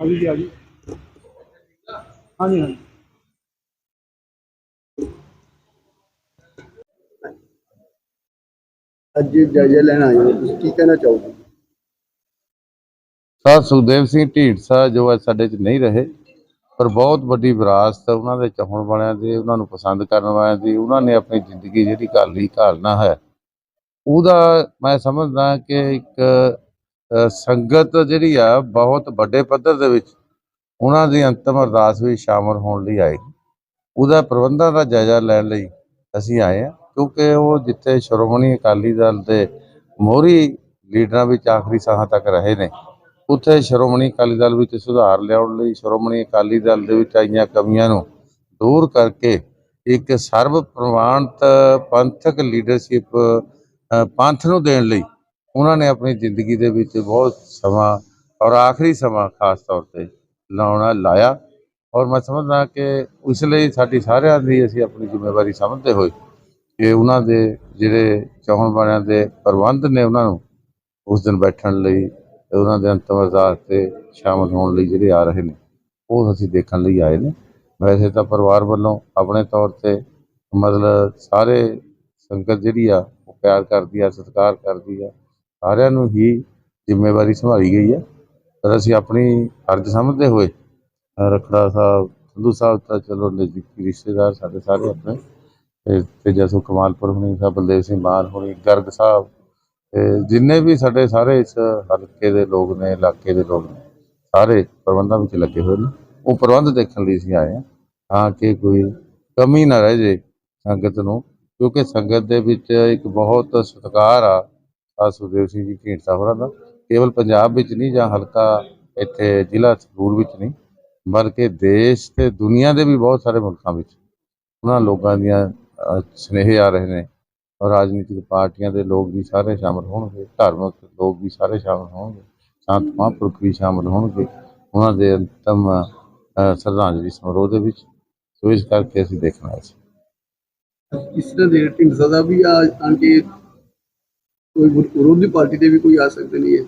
ਹਾਂਜੀ ਜੀ ਹਾਂਜੀ। ਹਾਂਜੀ ਹਾਂਜੀ। ਅੱਜ ਜਾਇਜ਼ਾ ਲੈਣ ਆਏ ਹੋ ਤੁਸੀਂ ਕੀ ਕਹਿਣਾ ਚਾਹੋਗੇ? ਸਰ ਸੁਖਦੇਵ ਸਿੰਘ ਢੀਂਡਸਾ ਜੋ ਅੱਜ ਸਾਡੇ 'ਚ ਨਹੀਂ ਰਹੇ ਪਰ ਬਹੁਤ ਵੱਡੀ ਵਿਰਾਸਤ ਉਹਨਾਂ ਦੇ ਚਾਹਣ ਵਾਲਿਆਂ ਦੀ ਉਹਨਾਂ ਨੂੰ ਪਸੰਦ ਕਰਨ ਵਾਲਿਆਂ ਦੀ ਉਹਨਾਂ ਨੇ ਆਪਣੀ ਜ਼ਿੰਦਗੀ ਜਿਹੜੀ ਘਾਲੀ ਘਾਲਣਾ ਹੈ। ਉਹਦਾ ਮੈਂ ਸਮਝਦਾ ਕਿ ਇੱਕ ਸੰਗਤ ਜਿਹੜੀ ਆ ਬਹੁਤ ਵੱਡੇ ਪੱਧਰ ਦੇ ਵਿੱਚ ਉਹਨਾਂ ਦੀ ਅੰਤਮ ਅਰਦਾਸ ਵੀ ਸ਼ਾਮਲ ਹੋਣ ਲਈ ਆਏਗੀ ਉਹਦਾ ਪ੍ਰਬੰਧਾਂ ਦਾ ਜਾਇਜ਼ਾ ਲੈਣ ਲਈ ਅਸੀਂ ਆਏ ਹਾਂ, ਕਿਉਂਕਿ ਉਹ ਜਿੱਥੇ ਸ਼੍ਰੋਮਣੀ ਅਕਾਲੀ ਦਲ ਦੇ ਮੋਹਰੀ ਲੀਡਰਾਂ ਵਿੱਚ ਆਖਰੀ ਸਾਹਾਂ ਤੱਕ ਰਹੇ ਨੇ, ਉੱਥੇ ਸ਼੍ਰੋਮਣੀ ਅਕਾਲੀ ਦਲ ਵਿੱਚ ਸੁਧਾਰ ਲਿਆਉਣ ਲਈ, ਸ਼੍ਰੋਮਣੀ ਅਕਾਲੀ ਦਲ ਦੇ ਵਿੱਚ ਆਈਆਂ ਕਮੀਆਂ ਨੂੰ ਦੂਰ ਕਰਕੇ ਇੱਕ ਸਰਬ ਪ੍ਰਵਾਨਤ ਪੰਥਕ ਲੀਡਰਸ਼ਿਪ ਪੰਥ ਨੂੰ ਦੇਣ ਲਈ ਉਹਨਾਂ ਨੇ ਆਪਣੀ ਜ਼ਿੰਦਗੀ ਦੇ ਵਿੱਚ ਬਹੁਤ ਸਮਾਂ ਔਰ ਆਖਰੀ ਸਮਾਂ ਖਾਸ ਤੌਰ ਤੇ ਲਾਉਣਾ, ਲਾਇਆ। ਔਰ ਮੈਂ ਸਮਝਦਾ ਕਿ ਇਸ ਲਈ ਸਾਡੀ ਸਾਰਿਆਂ ਦੀ ਅਸੀਂ ਆਪਣੀ ਜ਼ਿੰਮੇਵਾਰੀ ਸਮਝਦੇ ਹੋਏ ਕਿ ਉਹਨਾਂ ਦੇ ਜਿਹੜੇ ਚਾਹਣ ਵਾਲਿਆਂ ਦੇ ਪ੍ਰਬੰਧ ਨੇ ਉਹਨਾਂ ਨੂੰ ਉਸ ਦਿਨ ਬੈਠਣ ਲਈ ਤੇ ਉਹਨਾਂ ਦੇ ਅੰਤਮ ਅਰਦਾਸ ਤੇ ਸ਼ਾਮਲ ਹੋਣ ਲਈ ਜਿਹੜੇ ਆ ਰਹੇ ਨੇ, ਉਹ ਅਸੀਂ ਦੇਖਣ ਲਈ ਆਏ ਨੇ। ਵੈਸੇ ਤਾਂ ਪਰਿਵਾਰ ਵੱਲੋਂ ਆਪਣੇ ਤੌਰ ਤੇ ਮਤਲਬ ਸਾਰੇ ਸੰਗਤ ਜਿਹੜੀ ਆ, ਉਹ ਪਿਆਰ ਕਰਦੀ ਆ, ਸਤਿਕਾਰ ਕਰਦੀ ਆ। ਸਾਰਿਆਂ ਨੂੰ ਹੀ ਜ਼ਿੰਮੇਵਾਰੀ ਸੰਭਾਲੀ ਗਈ ਆ ਪਰ ਅਸੀਂ ਆਪਣੀ ਫਰਜ਼ ਸਮਝਦੇ ਹੋਏ ਅ, ਰਖੜਾ ਸਾਹਿਬ ਸੰਧੂ ਸਾਹਿਬ ਤਾਂ ਚਲੋ ਨਜ਼ਦੀਕੀ ਰਿਸ਼ਤੇਦਾਰ ਸਾਡੇ ਸਾਰੇ ਆਪਣੇ। ਤੇ ਤੇਜਾ ਕਮਾਲਪੁਰ ਹੁਣੀ ਸਾਹਿਬ ਬਲਦੇਵ ਸਿੰਘ ਮਾਨ ਹੁਣੀ ਗਰਗ ਸਾਹਿਬ ਤੇ ਜਿੰਨੇ ਵੀ ਸਾਡੇ ਸਾਰੇ ਇਸ ਹਲਕੇ ਦੇ ਲੋਕ ਨੇ ਇਲਾਕੇ ਦੇ ਲੋਕ ਨੇ ਸਾਰੇ ਪ੍ਰਬੰਧਾਂ ਵਿੱਚ ਲੱਗੇ ਹੋਏ ਨੇ। ਉਹ ਪ੍ਰਬੰਧ ਦੇਖਣ ਲਈ ਅਸੀਂ ਆਏ ਹਾਂ ਤਾਂ ਕਿ ਕੋਈ ਕਮੀ ਨਾ ਰਹਿ ਜੇ ਸੰਗਤ ਨੂੰ ਕਿਉਂਕਿ ਸੰਗਤ ਦੇ ਵਿੱਚ ਇੱਕ ਬਹੁਤ ਸਤਿਕਾਰ ਆ। ਆ ਸੁਖਦੇਵ ਸਿੰਘ ਜੀ ਢੀਂਡਸਾ ਹੋਰਾਂ ਦਾ। ਕੇਵਲ ਪੰਜਾਬ ਵਿੱਚ ਨਹੀਂ ਜਾਂ ਹਲਕਾ ਇੱਥੇ ਜ਼ਿਲ੍ਹਾ ਸੰਗਰੂਰ ਵਿੱਚ ਨਹੀਂ ਬਲਕਿ ਦੇਸ਼ ਤੇ ਦੁਨੀਆ ਦੇ ਵੀ ਬਹੁਤ ਸਾਰੇ ਮੁਲਕਾਂ ਵਿੱਚ ਉਹਨਾਂ ਲੋਕਾਂ ਦੀਆਂ ਅ, ਸੁਨੇਹੇ ਆ ਰਹੇ ਨੇ। ਰਾਜਨੀਤਿਕ ਪਾਰਟੀਆਂ ਦੇ ਲੋਕ ਵੀ ਸਾਰੇ ਸ਼ਾਮਲ ਹੋਣਗੇ ਧਾਰਮਿਕ ਲੋਕ ਵੀ ਸਾਰੇ ਸ਼ਾਮਲ ਹੋਣਗੇ ਸੰਤ ਮਹਾਂਪੁਰਖ ਵੀ ਸ਼ਾਮਲ ਹੋਣਗੇ ਉਹਨਾਂ ਦੇ ਅੰਤਮ ਅ, ਸ਼ਰਧਾਂਜਲੀ ਸਮਾਰੋਹ ਦੇ ਵਿੱਚ। ਸੋ ਇਸ ਕਰਕੇ ਅਸੀਂ ਦੇਖਣਾ ਹੈ। ਇਸ ਤਰ੍ਹਾਂ ਦੇ ਢਿੰਡਸਾ ਵੀ ਆ ਆਣ ਕੋਈ ਵਿਰੋਧੀ ਪਾਰਟੀ ਦੇ ਵੀ ਕੋਈ ਆ ਸਕਦੇ ਨਹੀਂ ਹੈ।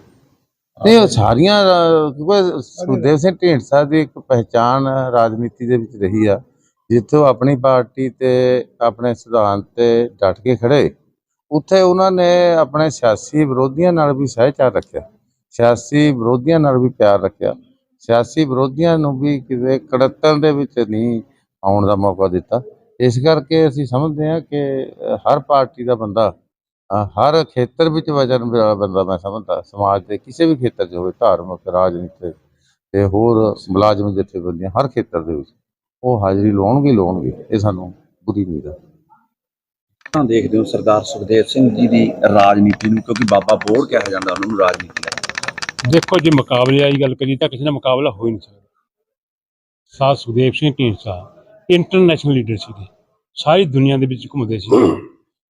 ਨਹੀਂ ਉਹ ਸਾਰੀਆਂ ਅ, ਕਿਉਂਕਿ ਸੁਖਦੇਵ ਸਿੰਘ ਢੀਂਡਸਾ ਦੀ ਇੱਕ ਪਹਿਚਾਣ ਰਾਜਨੀਤੀ ਦੇ ਵਿੱਚ ਰਹੀ ਆ ਜਿੱਥੇ ਉਹ ਆਪਣੀ ਪਾਰਟੀ ਤੇ ਆਪਣੇ ਸਿਧਾਂਤ ਤੇ ਡਟ ਕੇ ਖੜੇ। ਉੱਥੇ ਉਹਨਾਂ ਨੇ ਆਪਣੇ ਸਿਆਸੀ ਵਿਰੋਧੀਆਂ ਨਾਲ ਵੀ ਸਹਿਚਾਰ ਰੱਖਿਆ। ਸਿਆਸੀ ਵਿਰੋਧੀਆਂ ਨਾਲ ਵੀ ਪਿਆਰ ਰੱਖਿਆ। ਸਿਆਸੀ ਵਿਰੋਧੀਆਂ ਨੂੰ ਵੀ ਕਿਸੇ ਕੜੱਤਣ ਦੇ ਵਿੱਚ ਨਹੀਂ ਆਉਣ ਦਾ ਮੌਕਾ ਦਿੱਤਾ। ਇਸ ਕਰਕੇ ਅਸੀਂ ਸਮਝਦੇ ਹਾਂ ਕਿ ਅ, ਹਰ ਪਾਰਟੀ ਦਾ ਬੰਦਾ ਹਰ ਖੇਤਰ ਵਿੱਚ ਵਜਨ ਵਾਲਾ ਬੰਦਾ ਮੈਂ ਸਮਝਦਾ ਸਮਾਜ ਦੇ ਕਿਸੇ ਵੀ ਖੇਤਰ 'ਚ ਹੋਵੇ ਧਾਰਮਿਕ ਰਾਜਨੀਤਿਕ ਤੇ ਹੋਰ ਮੁਲਾਜ਼ਮ ਜਥੇਬੰਦੀਆਂ ਹਰ ਖੇਤਰ ਦੇ ਵਿੱਚ ਉਹ ਹਾਜ਼ਰੀ ਲਾਉਣਗੇ ਲਾਉਣਗੇ ਇਹ ਸਾਨੂੰ ਪੂਰੀ ਉਮੀਦ ਹੈ ਤਾਂ ਦੇਖਦੇ ਹੋ ਸਰਦਾਰ ਸੁਖਦੇਵ ਸਿੰਘ ਜੀ ਦੀ ਰਾਜਨੀਤੀ ਨੂੰ ਕਿਉਂਕਿ ਬਾਬਾ ਬੋੜ ਕਿਹਾ ਜਾਂਦਾ ਉਹਨਾਂ ਨੂੰ ਰਾਜਨੀਤੀ ਦਾ। ਦੇਖੋ ਜੇ ਮੁਕਾਬਲੇ ਵਾਲੀ ਗੱਲ ਕਰੀ ਤਾਂ ਕਿਸੇ ਨਾਲ ਮੁਕਾਬਲਾ ਹੋ ਹੀ ਨਹੀਂ ਸਕਦਾ। ਸਾਧ ਸੁਖਦੇਵ ਸਿੰਘ ਢੀਂਡਸਾ ਇੰਟਰਨੈਸ਼ਨਲ ਲੀਡਰ ਸੀਗੇ ਸਾਰੀ ਦੁਨੀਆ ਦੇ ਵਿੱਚ ਘੁੰਮਦੇ ਸੀ।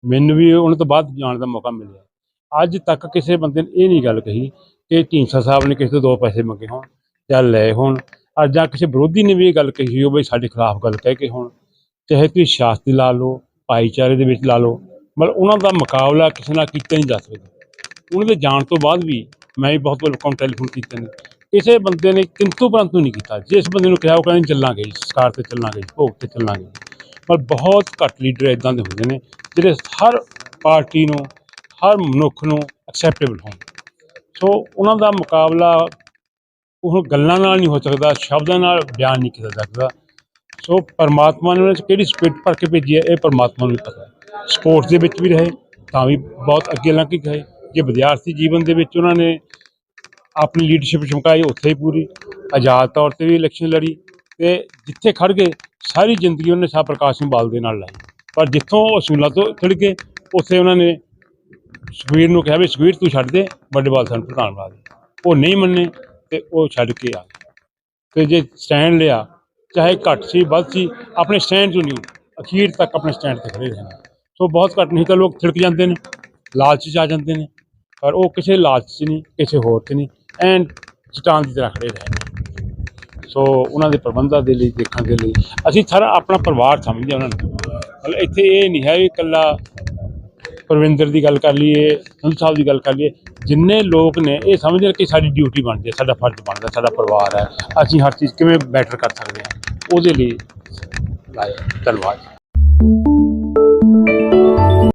ਮੈਨੂੰ ਵੀ ਉਹਨਾਂ ਤੋਂ ਬਾਅਦ ਜਾਣ ਦਾ ਮੌਕਾ ਮਿਲਿਆ। ਅੱਜ ਤੱਕ ਕਿਸੇ ਬੰਦੇ ਨੇ ਇਹ ਨਹੀਂ ਗੱਲ ਕਹੀ ਕਿ ਢੀਂਡਸਾ ਸਾਹਿਬ ਨੇ ਕਿਸੇ ਤੋਂ ਦੋ ਪੈਸੇ ਮੰਗੇ ਹੋਣ ਜਾਂ ਲਏ ਹੋਣ ਅੱਜ ਜਾਂ ਕਿਸੇ ਵਿਰੋਧੀ ਨੇ ਵੀ ਇਹ ਗੱਲ ਕਹੀ ਹੋਵੇ ਸਾਡੇ ਖਿਲਾਫ ਗੱਲ ਕਹਿ ਕੇ ਹੋਣ। ਚਾਹੇ ਤੁਸੀਂ ਸ਼ਾਸਤੀ ਲਾ ਲਓ ਭਾਈਚਾਰੇ ਦੇ ਵਿੱਚ ਲਾ ਲਓ ਮਤਲਬ ਉਹਨਾਂ ਦਾ ਮੁਕਾਬਲਾ ਕਿਸੇ ਨਾਲ ਕੀਤਾ ਨਹੀਂ ਜਾ ਸਕਦਾ। ਉਹਨਾਂ ਦੇ ਜਾਣ ਤੋਂ ਬਾਅਦ ਵੀ ਮੈਂ ਵੀ ਬਹੁਤ ਲੋਕਾਂ ਨੂੰ ਟੈਲੀਫੋਨ ਕੀਤੇ ਨੇ। ਕਿਸੇ ਬੰਦੇ ਨੇ ਕਿੰਤੂ ਪਰੰਤੂ ਨਹੀਂ ਕੀਤਾ। ਜਿਸ ਬੰਦੇ ਨੂੰ ਕਿਹਾ ਉਹ ਕਹਿੰਦੇ ਚੱਲਾਂਗੇ ਜੀ ਸਰਕਾਰ ਤੇ ਚੱਲਾਂਗੇ ਜੀ, ਭੋਗ ਤੇ ਚੱਲਾਂਗੇ ਪਰ ਬਹੁਤ ਘੱਟ ਲੀਡਰ ਇਦਾਂ ਦੇ ਹੁੰਦੇ ਨੇ ਜਿਹੜੇ ਹਰ ਪਾਰਟੀ ਨੂੰ, ਹਰ ਮਨੁੱਖ ਨੂੰ ਐਕਸੈਪਟੇਬਲ ਹੋਣ। ਸੋ ਉਹਨਾਂ ਦਾ ਮੁਕਾਬਲਾ ਉਹ ਗੱਲਾਂ ਨਾਲ ਨਹੀਂ ਹੋ ਸਕਦਾ, ਸ਼ਬਦਾਂ ਨਾਲ ਬਿਆਨ ਨਹੀਂ ਕੀਤਾ ਜਾ ਸਕਦਾ। ਸੋ ਪਰਮਾਤਮਾ ਨੇ ਉਹਨਾਂ 'ਚ ਕਿਹੜੀ ਸਪਿਰਿਟ ਭਰ ਕੇ ਭੇਜੀ ਹੈ, ਇਹ ਪਰਮਾਤਮਾ ਨੂੰ ਹੀ ਪਤਾ। ਸਪੋਰਟਸ ਦੇ ਵਿੱਚ ਵੀ ਰਹੇ, ਤਾਂ ਵੀ ਬਹੁਤ ਅੱਗੇ ਲੰਘ ਕੇ ਗਏ। ਜੇ ਵਿਦਿਆਰਥੀ ਜੀਵਨ ਦੇ ਵਿੱਚ ਉਹਨਾਂ ਨੇ ਆਪਣੀ ਲੀਡਰਸ਼ਿਪ ਚਮਕਾਈ, ਉੱਥੇ ਹੀ ਪੂਰੀ। ਆਜ਼ਾਦ ਤੌਰ ਤੇ ਵੀ ਇਲੈਕਸ਼ਨ ਲੜੀ ਤੇ ਜਿੱਥੇ ਖੜ ਗਏ ਸਾਰੀ ਜ਼ਿੰਦਗੀ ਉਹਨੇ ਸ਼ਾਹ ਪ੍ਰਕਾਸ਼ ਸਿੰਘ ਬਾਲ ਦੇ ਨਾਲ ਲਾਈ। ਪਰ ਜਿੱਥੋਂ ਉਹ ਅਸੂਲਾਂ ਤੋਂ ਖਿੜ ਗਏ ਉੱਥੇ ਉਹਨਾਂ ਨੇ ਸੁਖਬੀਰ ਨੂੰ ਕਿਹਾ ਵੀ ਸੁਖਬੀਰ ਤੂੰ ਛੱਡ ਦੇ, ਵੱਡੇ ਬਾਲ ਸਾਨੂੰ ਪ੍ਰਧਾਨ ਬਣਾ ਦੇ। ਉਹ ਨਹੀਂ ਮੰਨੇ ਤੇ ਉਹ ਛੱਡ ਕੇ ਆ ਗਏ। ਤੇ ਜੇ ਸਟੈਂਡ ਲਿਆ, ਚਾਹੇ ਘੱਟ ਸੀ, ਵੱਧ ਸੀ, ਆਪਣੇ ਸਟੈਂਡ ਤੋਂ ਨਹੀਂ, ਅਖੀਰ ਤੱਕ ਆਪਣੇ ਸਟੈਂਡ ਤੇ ਖੜੇ ਰਹਿਣਾ। ਸੋ ਬਹੁਤ ਘੱਟ ਨਹੀਂ ਤਾਂ ਲੋਕ ਥਿੜਕ ਜਾਂਦੇ ਨੇ, ਲਾਲਚ 'ਚ ਆ ਜਾਂਦੇ ਨੇ। ਪਰ ਉਹ ਕਿਸੇ ਲਾਲਚ 'ਚ ਨਹੀਂ, ਕਿਸੇ ਹੋਰ 'ਤੇ ਨਹੀਂ ਐਂਡ ਚਟਾਨ ਦੀ ਤਰ੍ਹਾਂ ਖੜੇ ਰਹੇ ਨੇ ਸੋ ਉਹਨਾਂ ਦੇ ਪ੍ਰਬੰਧਾਂ ਦੇ ਲਈ ਦੇਖਣ ਦੇ ਲਈ। ਅਸੀਂ ਸਾਰਾ ਆਪਣਾ ਪਰਿਵਾਰ ਸਮਝਦੇ ਉਹਨਾਂ ਨੂੰ। ਮਤਲਬ ਇੱਥੇ ਇਹ ਨਹੀਂ ਹੈ ਵੀ ਇਕੱਲਾ ਪਰਵਿੰਦਰ ਦੀ ਗੱਲ ਕਰ ਲਈਏ ਸੰਤ ਸਾਹਿਬ ਦੀ ਗੱਲ ਕਰ ਲਈਏ। ਜਿੰਨੇ ਲੋਕ ਨੇ, ਇਹ ਸਮਝਦੇ ਕਿ ਸਾਡੀ ਡਿਊਟੀ ਬਣਦੀ ਹੈ, ਸਾਡਾ ਫਰਜ਼ ਬਣਦਾ, ਸਾਡਾ ਪਰਿਵਾਰ ਹੈ। ਅਸੀਂ ਹਰ ਚੀਜ਼ ਕਿਵੇਂ ਬੈਟਰ ਕਰ ਸਕਦੇ ਹਾਂ। ਉਹਦੇ ਲਈ ਲਾਇਆ ਧੰਨਵਾਦ।